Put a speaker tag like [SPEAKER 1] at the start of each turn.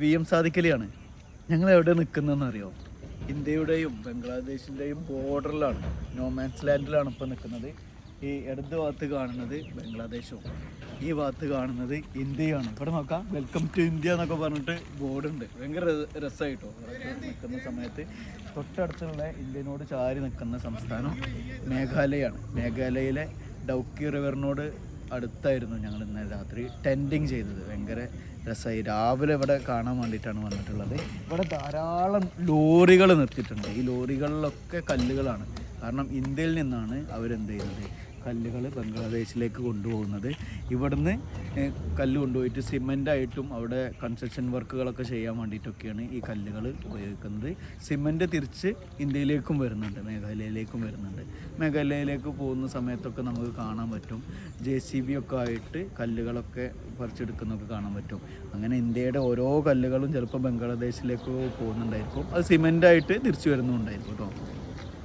[SPEAKER 1] V M സാദിക്കലിയാണ് ഞങ്ങൾ എവിടെ നിൽക്കുന്നതെന്ന് അറിയോ ഇന്ത്യയുടെയും ബംഗ്ലാദേശിന്റെയും ബോർഡറിലാണ് നോമാൻസ് ലാൻഡിലാണ് ഇപ്പോൾ നിൽക്കുന്നത്. ഈ ഇടത് ഭാഗത്ത് കാണുന്നത് ബംഗ്ലാദേശും ഈ ഭാഗത്ത് കാണുന്നത് ഇന്ത്യയാണ്. ഇവിടെ നോക്കാം വെൽക്കം ടു ഇന്ത്യ എന്നൊക്കെ പറഞ്ഞിട്ട് ബോർഡുണ്ട് ഭയങ്കര രസമായിട്ടോ നിൽക്കുന്ന സമയത്ത് തൊട്ടടുത്തുള്ള ഇന്ത്യനോട് ചാരി നിൽക്കുന്ന സംസ്ഥാനം മേഘാലയാണ് മേഘാലയയിലെ ഡൗക്കി റിവറിനോട് അടുത്തായിരുന്നു ഞങ്ങൾ ഇന്നലെ രാത്രി ടെന്റിങ് ചെയ്തത്. ഭയങ്കര രസമായി രാവിലെ ഇവിടെ കാണാൻ വേണ്ടിയിട്ടാണ് വന്നിട്ടുള്ളത്. ഇവിടെ ധാരാളം ലോറികൾ നിർത്തിയിട്ടുണ്ട്. ഈ ലോറികളിലൊക്കെ കല്ലുകളാണ്. കാരണം ഇന്ത്യയിൽ നിന്നാണ് അവരെന്ത് ചെയ്യുന്നത്? കല്ലുകൾ ബംഗ്ലാദേശിലേക്ക് കൊണ്ടുപോകുന്നത്. ഇവിടുന്ന് കല്ല് കൊണ്ടുപോയിട്ട് സിമന്റായിട്ടും അവിടെ കൺസ്ട്രക്ഷൻ വർക്കുകളൊക്കെ ചെയ്യാൻ വേണ്ടിയിട്ടൊക്കെയാണ് ഈ കല്ലുകൾ ഉപയോഗിക്കുന്നത്. സിമെന്റ് തിരിച്ച് ഇന്ത്യയിലേക്കും വരുന്നുണ്ട് മേഘാലയയിലേക്കും വരുന്നുണ്ട്. മേഘാലയയിലേക്ക് പോകുന്ന സമയത്തൊക്കെ നമുക്ക് കാണാൻ പറ്റും. ജെ സി ബി ഒക്കെ ആയിട്ട് കല്ലുകളൊക്കെ പറിച്ചെടുക്കുന്നൊക്കെ കാണാൻ പറ്റും. അങ്ങനെ ഇന്ത്യയുടെ ഓരോ കല്ലുകളും ചിലപ്പോൾ ബംഗ്ലാദേശിലേക്ക് പോകുന്നുണ്ടായിരിക്കും. അത് സിമന്റായിട്ട് തിരിച്ചു വരുന്നുണ്ടായിരിക്കും കേട്ടോ